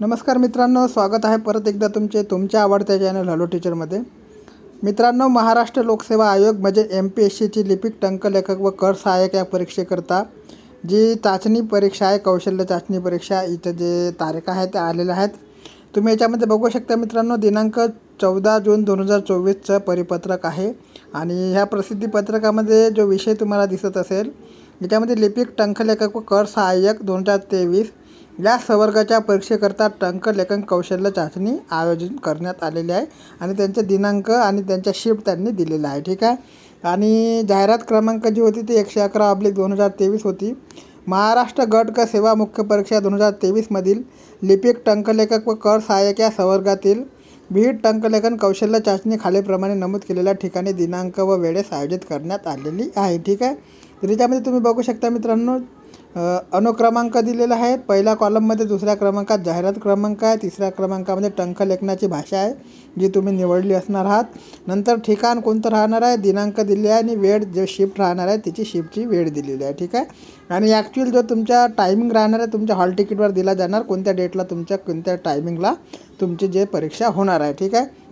नमस्कार मित्रांनो स्वागत आहे परत एकदा तुमचे तुमच्या आवडत्या चॅनल हॅलो टीचरमध्ये मित्रांनो महाराष्ट्र लोकसेवा आयोग म्हणजे एम पी एस सीची लिपिक टंकलेखक व कर सहाय्यक या परीक्षेकरता जी चाचणी परीक्षा आहे कौशल्य चाचणी परीक्षा इथं जे तारखा आहेत त्या आलेल्या आहेत. तुम्ही याच्यामध्ये बघू शकता मित्रांनो दिनांक चौदा जून दोन हजार चोवीसचं परिपत्रक आहे आणि ह्या प्रसिद्धीपत्रकामध्ये जो विषय तुम्हाला दिसत असेल याच्यामध्ये लिपिक टंकलेखक व कर सहाय्यक दोन हजार तेवीस या संवर्गाच्या परीक्षेकरता टंकलेखन कौशल्य चाचणी आयोजित करण्यात आलेली आहे आणि त्यांचे दिनांक आणि त्यांच्या शिफ्ट त्यांनी दिलेला आहे ठीक आहे? आणि जाहिरात क्रमांक जी होती ती एकशे अकरा अब्लिक दोन हजार तेवीस होती. महाराष्ट्र गट क सेवा मुख्य परीक्षा दोन हजार तेवीसमधील लिपिक टंकलेखक व कर सहाय्यक या संवर्गातील विहित टंकलेखन कौशल्य चाचणी खालीलप्रमाणे नमूद केलेल्या ठिकाणी दिनांक व वेळेस आयोजित करण्यात आलेली आहे ठीक आहे? तर त्याच्यामध्ये तुम्ही बघू शकता मित्रांनो अनुक्रमांक दिलेला आहे पहिल्या कॉलममध्ये दुसऱ्या क्रमांकात जाहिरात क्रमांक आहे. तिसऱ्या क्रमांकामध्ये टंकलेखनाची भाषा आहे जी तुम्ही निवडली असणार आहात. नंतर ठिकाण कोणतं राहणार आहे? दिनांक दिले आहे आणि वेळ जे शिफ्ट राहणार आहे तिची शिफ्टची वेळ दिलेली आहे. ठीक आहे? आणि ॲक्च्युअल जो तुमच्या टायमिंग राहणार आहे तुमच्या हॉल तिकीटवर दिला जाणार. कोणत्या डेटला तुमच्या कोणत्या टायमिंगला तुमची जे परीक्षा होणार आहे. ठीक आहे?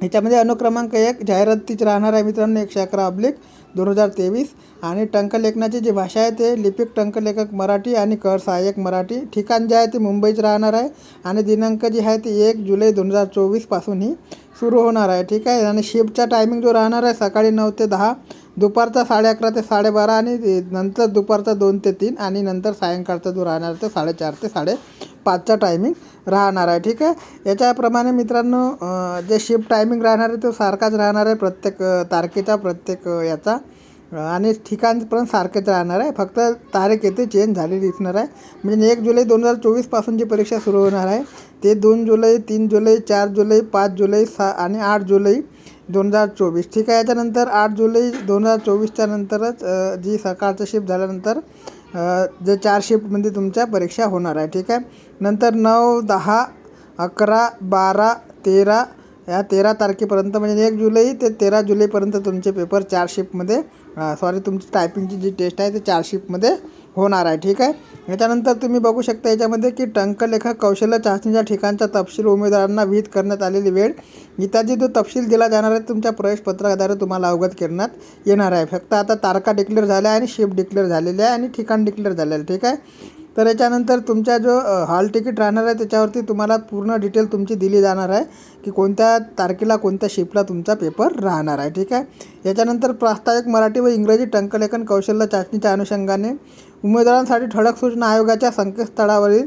ह्याच्यामध्ये अनुक्रमांक एक जाहिरातीच राहणार आहे मित्रांनो एकशे अकरा अब्लिक दोन हजार तेवीस. आणि टंकलेखनाची जी भाषा आहे ते लिपिक टंकलेखक मराठी आणि कर सहाय्यक मराठी. ठिकाण जे आहे ते मुंबईच राहणार आहे. आणि दिनांक जी आहे ती एक जुलै दोन हजार चोवीसपासून ही सुरू होणार आहे. ठीक आहे? आणि शिफ्टचा टायमिंग जो राहणार आहे सकाळी नऊ ते दहा दुपारचा साडे अकरा ते साडेबारा आणि नंतर दुपारचा दोन ते तीन आणि नंतर सायंकाळचा जो राहणार आहे तो साडेचार ते साडे पाचचा टायमिंग राहणार आहे. ठीक आहे? याच्याप्रमाणे मित्रांनो जे शिफ्ट टायमिंग राहणार आहे तो सारखाच राहणार आहे प्रत्येक तारखेचा प्रत्येक याचा. आणि ठिकाण पण सारखेच राहणार आहे. फक्त तारीख येथे चेंज झालेली दिसणार आहे. म्हणजे एक जुलै दोन हजार चोवीसपासून जी परीक्षा सुरू होणार आहे ते दोन जुलै तीन जुलै चार जुलै पाच जुलै सहा आणि आठ जुलै दोन हजार चोवीस. ठीक आहे याच्यानंतर आठ जुलै दोन हजार चोवीसच्या नंतरच जी सकाळचं शिफ्ट झाल्यानंतर जे चार शिफ्टमध्ये तुमच्या परीक्षा होणार आहे. ठीक आहे? नंतर नऊ दहा अकरा बारा तेरा या तेरा तारखेपर्यंत म्हणजे एक जुलै ते तेरा जुलैपर्यंत तुमचे पेपर चार शिफ्टमध्ये सॉरी तुमची टायपिंगची जी टेस्ट आहे ते चार शिफ्टमध्ये होणार आहे ठीक आहे? याच्यानंतर तुम्ही बघू शकता याच्यामध्ये की टंकलेखा कौशल्य चाचणीच्या ठिकाणचा तपशील उमेदवारांना विहित करण्यात आलेली वेळ इत्यादी जो तपशील दिला जाणार आहे तुमच्या प्रवेशपत्राद्वारे तुम्हाला अवगत करण्यात येणार आहे. फक्त आता तारखा डिक्लेअर झाल्या आणि शिफ्ट डिक्लेअर झालेली आहे आणि ठिकाण डिक्लेअर झालेलं आहे ठीक आहे? तर याच्यानंतर तुमचा जो हॉल तिकीट राहणार आहे त्याच्यावरती तुम्हाला पूर्ण डिटेल तुमची दिली जाणार आहे की कोणत्या तारखेला कोणत्या शिफ्टला तुमचा पेपर राहणार आहे ठीक आहे? याच्यानंतर प्रास्ताविक मराठी व इंग्रजी टंकलेखन कौशल्य चाचणीच्या अनुषंगाने उमेदवारांसाठी ठळक सूचना आयोगाच्या संकेतस्थळावरील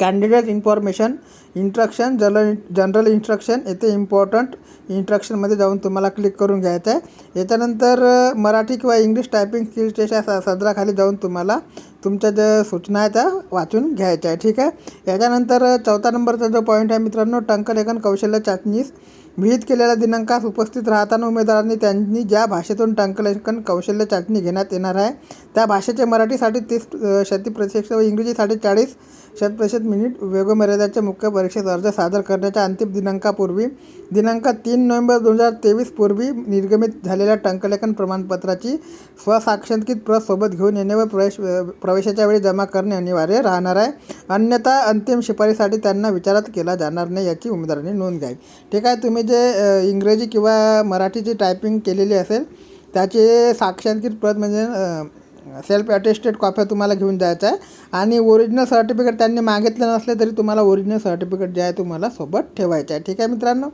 candidate information instruction general general instruction येथे इम्पॉर्टंट इंट्रक्शनमध्ये जाऊन तुम्हाला क्लिक करून घ्यायचं आहे. याच्यानंतर मराठी किंवा इंग्लिश टायपिंग स्किल स सदराखाली जाऊन तुम्हाला तुमच्या ज्या सूचना आहे त्या वाचून घ्यायच्या आहे. ठीक आहे? याच्यानंतर चौथा नंबरचा जो पॉईंट आहे मित्रांनो टंकलेखन कौशल्य चाचणीस. विहित केलेल्या दिनांकास उपस्थित राहताना उमेदवारांनी त्यांनी ज्या भाषेतून टंकलेखन कौशल्य चाचणी घेण्यात येणार आहे त्या भाषेचे मराठीसाठी तीस अ, शतप्रतिशत व इंग्रजीसाठी चाळीस शतप्रतिशत मिनिट वेगमर्यादाचे मुख्य परीक्षेत अर्ज सादर करण्याच्या अंतिम दिनांकापूर्वी दिनांक तीन नोव्हेंबर दोन हजार तेवीस पूर्वी निर्गमित झालेल्या टंकलेखन प्रमाणपत्राची स्वसाक्षांकित प्रत सोबत घेऊन येणे व प्रवेश प्रवेशाच्या वेळी जमा करणे अनिवार्य राहणार आहे. अन्यथा अंतिम शिफारीसाठी त्यांना विचारात केला जाणार नाही याची उमेदवारांनी नोंद घ्यावी. ठीक आहे तुम्ही जे इंग्रजी किंवा मराठीची टायपिंग केलेली असेल त्याचे साक्षांकित प्रत म्हणजे सेल्फ अटेस्टेड कॉप्या तुम्हाला घेऊन जायचं आहे. आणि ओरिजिनल सर्टिफिकेट त्यांनी मागितलं नसले तरी तुम्हाला ओरिजिनल सर्टिफिकेट जे आहे तुम्हाला सोबत ठेवायचं आहे. ठीक आहे मित्रांनो?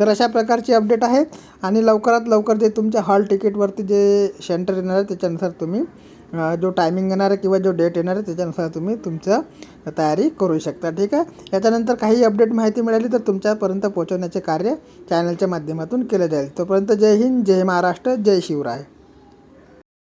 तर अशा प्रकारची अपडेट आहे. आणि लवकरात लवकर जे तुमच्या हॉल तिकीटवरती जे सेंटर येणार आहे त्याच्यानुसार तुम्ही जो टायमिंग येणार आहे किंवा जो डेट येणार आहे त्याच्यानुसार तुम्ही तुमचं तयारी करू शकता. ठीक आहे? याच्यानंतर काही अपडेट माहिती मिळाली तर तुमच्यापर्यंत पोहोचवण्याचे कार्य चॅनलच्या माध्यमातून केलं जाईल. तोपर्यंत जय हिंद जय महाराष्ट्र जय शिवराय.